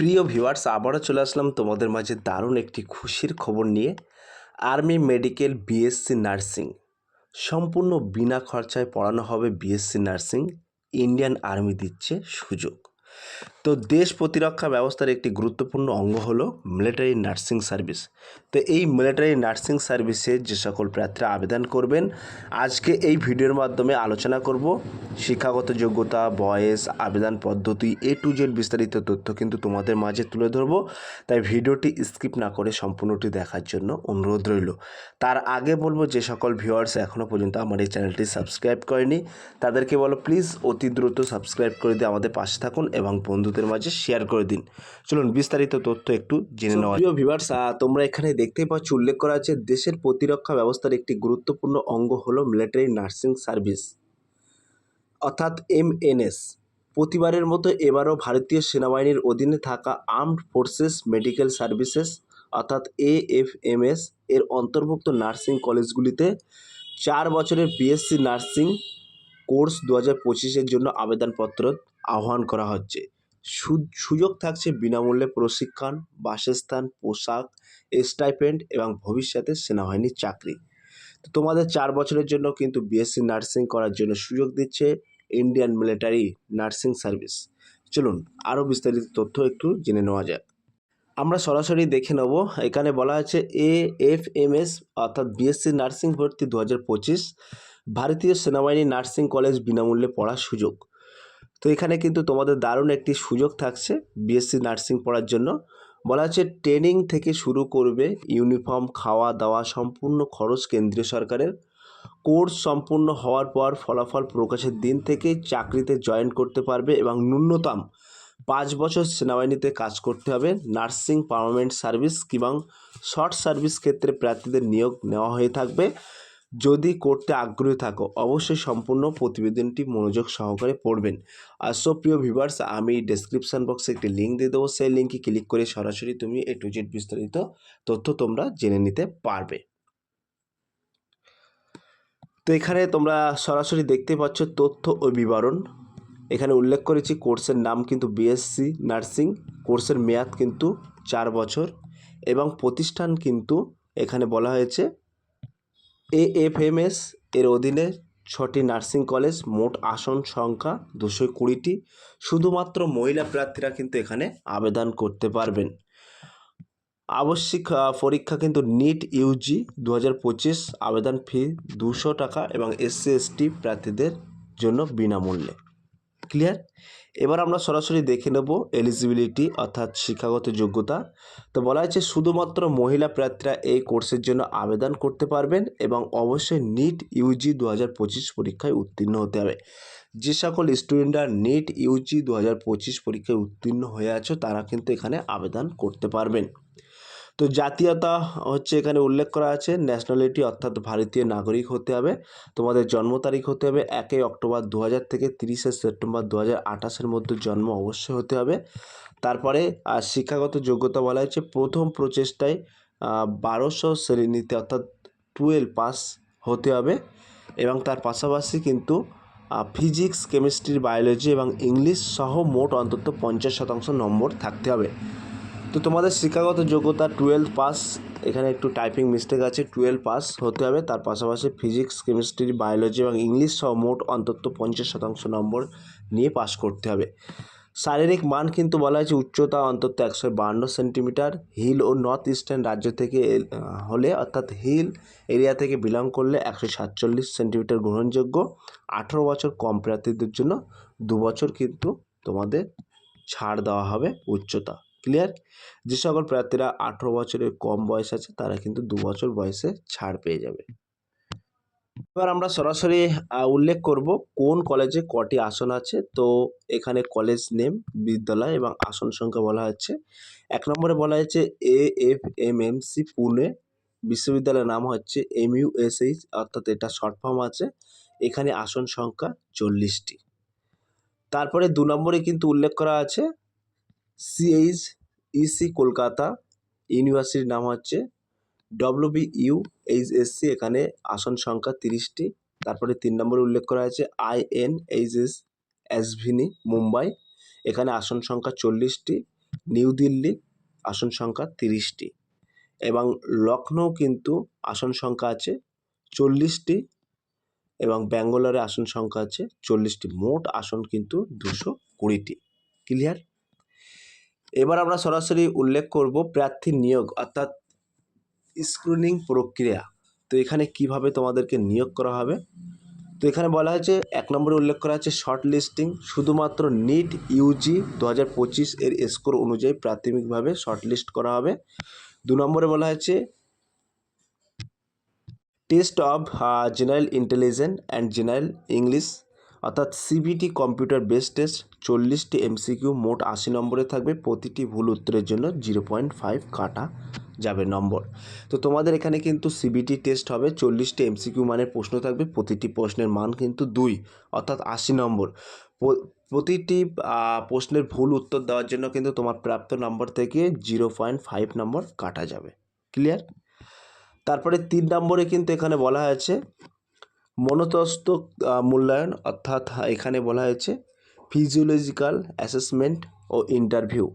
প্রিয় ভিউয়ার্স, আবারও চলে আসলাম তোমাদের মাঝে দারুণ একটি খুশির খবর নিয়ে। Army medical BSc nursing. সম্পূর্ণ বিনা খরচায় পড়ানো হবে বিএসসি নার্সিং। ইন্ডিয়ান আর্মি দিচ্ছে সুযোগ। তো দেশ প্রতিরক্ষা ব্যবস্থার একটি গুরুত্বপূর্ণ অঙ্গ হলো মিলিটারি নার্সিং সার্ভিস তো এই মিলিটারি নার্সিং সার্ভিসে যে সকল প্রার্থীরা আবেদন করবেন, আজকে এই ভিডিওর মাধ্যমে আলোচনা করব শিক্ষাগত যোগ্যতা, বয়স, আবেদন পদ্ধতি এ টু জেড বিস্তারিত তথ্য কিন্তু তোমাদের মাঝে তুলে ধরবো। তাই ভিডিওটি স্কিপ না করে সম্পূর্ণটি দেখার জন্য অনুরোধ রইল। তার আগে বলব, যে সকল ভিউয়ার্স এখনও পর্যন্ত আমার এই চ্যানেলটি সাবস্ক্রাইব করেনি, তাদেরকে বলো প্লিজ অতি দ্রুত সাবস্ক্রাইব করে দিয়ে আমাদের পাশে থাকুন এবং বন্ধুদের মাঝে শেয়ার করে দিন। চলুন বিস্তারিত তথ্য একটু জেনে নেওয়া প্রিয় ভিউয়ার্স তোমরা এখানে দেখতেই পাচ্ছ, উল্লেখ করা আছে, দেশের প্রতিরক্ষা ব্যবস্থার একটি গুরুত্বপূর্ণ অঙ্গ হলো মিলিটারি নার্সিং সার্ভিস অর্থাৎ এমএনএস প্রতিবারের মতো এবারও ভারতীয় সেনাবাহিনীর অধীনে থাকা আর্মড ফোর্সেস মেডিকেল সার্ভিসেস অর্থাৎ এএফএমএস এর অন্তর্ভুক্ত নার্সিং কলেজগুলিতে চার বছরের বিএসসি নার্সিং কোর্স দু হাজার পঁচিশের জন্য আবেদনপত্র আহ্বান করা হচ্ছে। সুযোগ থাকছে বিনামূল্যে প্রশিক্ষণ, বাসস্থান, পোশাক স্টাইপেন্ড এবং ভবিষ্যতে সেনাবাহিনীর চাকরি। তো তোমাদের চার বছরের জন্য কিন্তু বিএসসি নার্সিং করার জন্য সুযোগ দিচ্ছে ইন্ডিয়ান মিলিটারি নার্সিং সার্ভিস চলুন আরও বিস্তারিত তথ্য একটু জেনে নেওয়া যাক। আমরা সরাসরি দেখে নেব, এখানে বলা আছে এ এফ এম এস অর্থাৎ বিএসসি নার্সিং ভর্তি দু হাজার পঁচিশ, ভারতীয় সেনাবাহিনী নার্সিং কলেজ বিনামূল্যে পড়ার সুযোগ। তো এখানে কিন্তু তোমাদের দারুণ একটি সুযোগ থাকছে বিএসসি নার্সিং পড়ার জন্য। বলা হচ্ছে ট্রেনিং থেকে শুরু করবে ইউনিফর্ম, খাওয়া দাওয়া সম্পূর্ণ খরচ কেন্দ্রীয় সরকারের। কোর্স সম্পূর্ণ হওয়ার পর ফলাফল প্রকাশের দিন থেকে চাকরিতে জয়েন করতে পারবে এবং ন্যূনতম পাঁচ বছর সেনাবাহিনীতে কাজ করতে হবে। নার্সিং, পার্মানেন্ট সার্ভিস কিংবা শর্ট সার্ভিস ক্ষেত্রে প্রার্থীদের নিয়োগ নেওয়া হয়ে থাকবে। যদি করতে আগ্রহী থাকো, অবশ্যই সম্পূর্ণ প্রতিবেদনটি মনোযোগ সহকারে পড়বেন। আর সব প্রিয় ভিভার্স আমি ডেসক্রিপশন বক্সে একটি লিঙ্ক দিয়ে দেবো। সেই লিঙ্কে ক্লিক করে সরাসরি তুমি এ টু জেড বিস্তারিত তথ্য তোমরা জেনে নিতে পারবে। তো এখানে তোমরা সরাসরি দেখতে পাচ্ছ তথ্য ও বিবরণ। এখানে উল্লেখ করেছি কোর্সের নাম কিন্তু বিএসসি নার্সিং কোর্সের মেয়াদ কিন্তু চার বছর এবং প্রতিষ্ঠান কিন্তু এখানে বলা হয়েছে এএফএমএস এর অধীনে ছটি নার্সিং কলেজ, মোট আসন সংখ্যা দুশো কুড়িটি। শুধুমাত্র মহিলা প্রার্থীরা কিন্তু এখানে আবেদন করতে পারবেন। আবশ্যিক পরীক্ষা কিন্তু নিট, ইউজি দু হাজার পঁচিশ, আবেদন ফি দুশো টাকা এবং এসসি, এসটি প্রার্থীদের জন্য বিনামূল্যে। ক্লিয়ার এবার আমরা সরাসরি দেখে নেব এলিজিবিলিটি অর্থাৎ শিক্ষাগত যোগ্যতা। তো বলা হয়েছে, শুধুমাত্র মহিলা প্রার্থীরা এই কোর্সের জন্য আবেদন করতে পারবেন এবং অবশ্যই নিট ইউজি দু হাজার পঁচিশ পরীক্ষায় উত্তীর্ণ হতে হবে। যে সকল স্টুডেন্টরা নিট ইউজি দু হাজার পঁচিশ পরীক্ষায় উত্তীর্ণ হয়ে আছো, তারা কিন্তু এখানে আবেদন করতে পারবেন। তো জাতীয়তা হচ্ছে এখানে উল্লেখ করা আছে। ন্যাশনালিটি অর্থাৎ ভারতীয় নাগরিক হতে হবে। তোমাদের জন্ম তারিখ হতে হবে একই অক্টোবর দু হাজার থেকে তিরিশে সেপ্টেম্বর দু হাজার মধ্যে জন্ম অবশ্যই হতে হবে। তারপরে শিক্ষাগত যোগ্যতা বলা হয়েছে। প্রথম প্রচেষ্টায় বারোশো শ্রেণীতে অর্থাৎ টুয়েলভ পাস হতে হবে এবং তার পাশাপাশি কিন্তু ফিজিক্স কেমিস্ট্রি বায়োলজি এবং ইংলিশ সহ মোট অন্তত পঞ্চাশ শতাংশ নম্বর থাকতে হবে। তো তোমাদের শিক্ষাগত যোগ্যতা টুয়েলভ পাস এখানে একটু টাইপিং মিস্টেক আছে টুয়েলভ পাস হতে হবে। তার পাশাপাশি ফিজিক্স কেমিস্ট্রি বায়োলজি এবং ইংলিশ সহ মোট অন্তত পঞ্চাশ শতাংশ নম্বর নিয়ে পাস করতে হবে। শারীরিক মান কিন্তু বলা হয়েছে উচ্চতা অন্তত একশো বান্ন সেন্টিমিটার হিল ও নর্থ ইস্টার্ন রাজ্য থেকে হলে অর্থাৎ হিল এরিয়া থেকে বিলং করলে একশো সাতচল্লিশ সেন্টিমিটার গ্রহণযোগ্য। আঠেরো বছর কম প্রার্থীদের জন্য দু বছর কিন্তু তোমাদের ছাড় দেওয়া হবে উচ্চতা। ক্লিয়ার যে সকল প্রার্থীরা আঠেরো বছরের কম বয়স আছে, তারা কিন্তু দু বছর বয়সে ছাড় পেয়ে যাবে। এবার আমরা সরাসরি উল্লেখ করব কোন কলেজে কটি আসন আছে। তো এখানে কলেজ নেম বিদ্যালয় এবং আসন সংখ্যা বলা হচ্ছে এক নম্বরে বলা হচ্ছে A F M M C Pune. বিশ্ববিদ্যালয়ের নাম হচ্ছে এম ইউ এস এইচ অর্থাৎ এটা শর্ট ফর্ম আছে। এখানে আসন সংখ্যা চল্লিশটি। তারপরে দু নম্বরে কিন্তু উল্লেখ করা আছে সিএইচ ইসি কলকাতা ইউনিভার্সিটির নাম হচ্ছে WB U H S C এখানে আসন সংখ্যা তিরিশটি। তারপরে তিন নম্বরে উল্লেখ করা হয়েছে I N H S Asvini Mumbai. এখানে আসন সংখ্যা চল্লিশটি, নিউ দিল্লি আসন সংখ্যা তিরিশটি। এবং লখনৌ কিন্তু আসন সংখ্যা আছে চল্লিশটি এবং ব্যাঙ্গালোরে আসন সংখ্যা আছে চল্লিশটি। মোট আসন কিন্তু দুশো কুড়িটি। ক্লিয়ার? এবার আমরা সরাসরি উল্লেখ করব প্রার্থী নিয়োগ, অর্থাৎ স্ক্রিনিং প্রক্রিয়া। তো এখানে কীভাবে তোমাদেরকে নিয়োগ করা হবে? তো এখানে বলা হয়েছে, এক নম্বরে উল্লেখ করা হয়েছে শর্ট লিস্টিং শুধুমাত্র নিট ইউজি দু হাজার পঁচিশ এর স্কোর অনুযায়ী প্রাথমিকভাবে শর্ট লিস্ট করা হবে। দু নম্বরে বলা হয়েছে test of general intelligent and general English অর্থাৎ সিবিটি কম্পিউটার বেস টেস্ট চল্লিশটি এমসিকিউ মোট আশি নম্বরে থাকবে, প্রতিটি ভুল উত্তরের জন্য জিরো পয়েন্ট ফাইভ কাটা যাবে নম্বর। তো তোমাদের এখানে কিন্তু সিবিটি টেস্ট হবে, চল্লিশটি এমসিকিউ মানের প্রশ্ন থাকবে, প্রতিটি প্রশ্নের মান কিন্তু দুই, অর্থাৎ আশি নম্বর। প্রতিটি প্রশ্নের ভুল উত্তর দেওয়ার জন্য কিন্তু তোমার প্রাপ্ত নম্বর থেকে জিরো পয়েন্ট ফাইভ নম্বর কাটা যাবে। ক্লিয়ার? তারপরে তিন নম্বরে কিন্তু এখানে বলা হয়েছে মনতস্ত মূল্যায়ন, অর্থাৎ এখানে বলা হয়েছে ফিজিওলজিক্যাল অ্যাসেসমেন্ট ও ইন্টারভিউ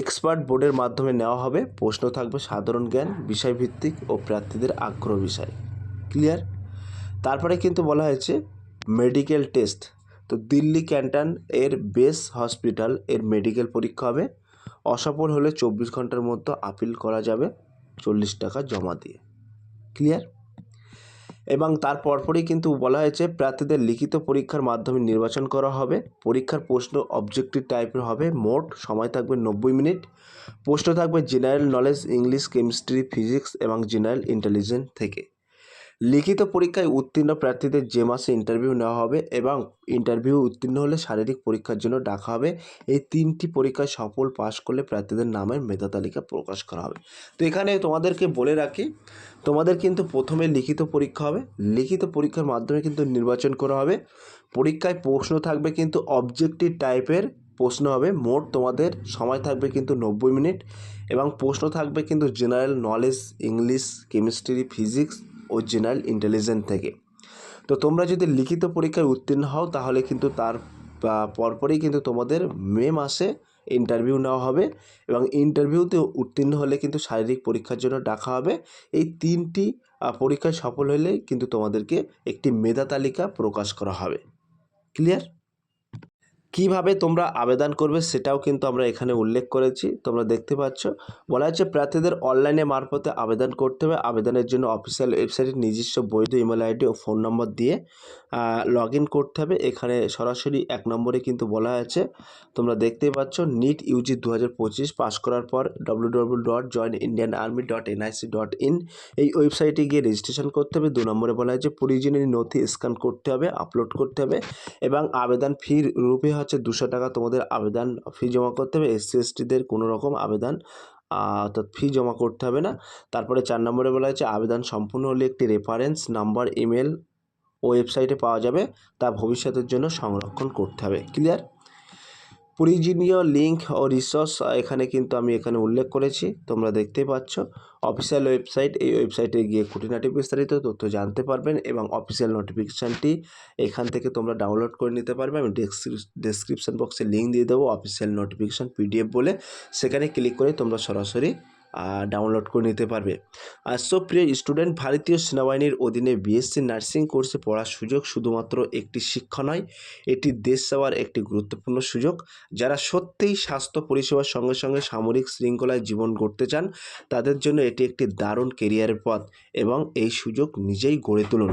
এক্সপার্ট বোর্ডের মাধ্যমে নেওয়া হবে, প্রশ্ন থাকবে সাধারণ জ্ঞান, বিষয়ভিত্তিক ও প্রার্থীদের আগ্রহ বিষয়। ক্লিয়ার তারপরে কিন্তু বলা হয়েছে মেডিকেল টেস্ট তো দিল্লি ক্যান্টন এর বেস হসপিটাল এর মেডিকেল পরীক্ষা হবে। অসফল হলে চব্বিশ ঘণ্টার মধ্যে আপিল করা যাবে, চল্লিশ টাকা জমা দিয়ে। ক্লিয়ার এবং তার পরপরই কিন্তু বলা হয়েছে, প্রার্থীদের লিখিত পরীক্ষার মাধ্যমে নির্বাচন করা হবে। পরীক্ষার প্রশ্ন অবজেক্টিভ টাইপের হবে। মোট সময় থাকবে নব্বই মিনিট। প্রশ্ন থাকবে general knowledge English chemistry physics এবং জেনারেল ইন্টেলিজেন্স থেকে। লিখিত পরীক্ষায় উত্তীর্ণ প্রার্থীদের যে মাসে ইন্টারভিউ নেওয়া হবে এবং ইন্টারভিউ উত্তীর্ণ হলে শারীরিক পরীক্ষার জন্য ডাকা হবে, এই তিনটি পরীক্ষায় সফল পাশ করলে প্রার্থীদের নামের মেধা তালিকা প্রকাশ করা হবে। তো এখানে তোমাদেরকে বলে রাখি, তোমাদের কিন্তু প্রথমে লিখিত পরীক্ষা হবে, লিখিত পরীক্ষার মাধ্যমে কিন্তু নির্বাচন করা হবে। পরীক্ষায় প্রশ্ন থাকবে কিন্তু অবজেক্টিভ টাইপের প্রশ্ন হবে, মোট তোমাদের সময় থাকবে কিন্তু নব্বই মিনিট এবং প্রশ্ন থাকবে কিন্তু general knowledge English chemistry physics ও জেনারেল ইন্টেলিজেন্স থেকে। তো তোমরা যদি লিখিত পরীক্ষায় উত্তীর্ণ হও, তাহলে কিন্তু তার পরপরই কিন্তু তোমাদের মে মাসে ইন্টারভিউ নেওয়া হবে এবং ইন্টারভিউতে উত্তীর্ণ হলে কিন্তু শারীরিক পরীক্ষার জন্য ডাকা হবে। এই তিনটি পরীক্ষায় সফল হলে কিন্তু তোমাদেরকে একটি মেধা তালিকা প্রকাশ করা হবে। ক্লিয়ার কীভাবে তোমরা আবেদন করবে সেটাও কিন্তু আমরা এখানে উল্লেখ করেছি। তোমরা দেখতে পাচ্ছ, বলা হচ্ছে প্রার্থীদের অনলাইনে মারফতে আবেদন করতে হবে। আবেদনের জন্য অফিসিয়াল ওয়েবসাইটে নিজস্ব বৈধ ইমেল আইডি ও ফোন নম্বর দিয়ে লগ করতে হবে। এখানে সরাসরি এক নম্বরে কিন্তু বলা আছে তোমরা দেখতেই পাচ্ছ, নিট ইউজি দু হাজার পঁচিশ পাস করার পর W dot join Indian army dot NIC dot in এই ওয়েবসাইটে গিয়ে রেজিস্ট্রেশন করতে হবে। দু নম্বরে বলা হয়েছে, প্রয়োজনীয় নথি স্ক্যান করতে হবে আপলোড করতে হবে এবং আবেদন ফি রূপে হচ্ছে দুশো টাকা তোমাদের আবেদন ফি জমা করতে হবে। এসসি এসটিদের কোনো রকম আবেদন অর্থাৎ ফি জমা করতে হবে না। তারপরে চার নম্বরে বলা হয়েছে, আবেদন সম্পূর্ণ হলে একটি রেফারেন্স নাম্বার ইমেল ওয়েবসাইটে পাওয়া যাবে। তা ভবিষ্যতের জন্য সংরক্ষণ করতে হবে। ক্লিয়ার প্রয়োজনীয় লিঙ্ক ও রিসোর্স এখানে কিন্তু আমি এখানে উল্লেখ করেছি, তোমরা দেখতেই পাচ্ছ। অফিসিয়াল ওয়েবসাইট এই ওয়েবসাইটে গিয়ে খুঁটিনাটি বিস্তারিত তথ্য জানতে পারবেন এবং অফিসিয়াল নোটিফিকেশানটি এখান থেকে তোমরা ডাউনলোড করে নিতে পারবে। আমি ডেসক্রিপশন বক্সে লিঙ্ক দিয়ে দেবো অফিসিয়াল নোটিফিকেশান পিডিএফ বলে। সেখানে ক্লিক করে তোমরা সরাসরি ডাউনলোড করে নিতে পারবে। আর সো প্রিয় স্টুডেন্ট ভারতীয় সেনাবাহিনীর অধীনে বিএসসি নার্সিং কোর্সে পড়ার সুযোগ শুধুমাত্র একটি শিক্ষা নয়, এটি দেশ সেবার একটি গুরুত্বপূর্ণ সুযোগ। যারা সত্যিই স্বাস্থ্য পরিষেবার সঙ্গে সঙ্গে সামরিক শৃঙ্খলায় জীবন গড়তে চান, তাদের জন্য এটি একটি দারুণ কেরিয়ারের পথ এবং এই সুযোগ নিজেই গড়ে তুলুন।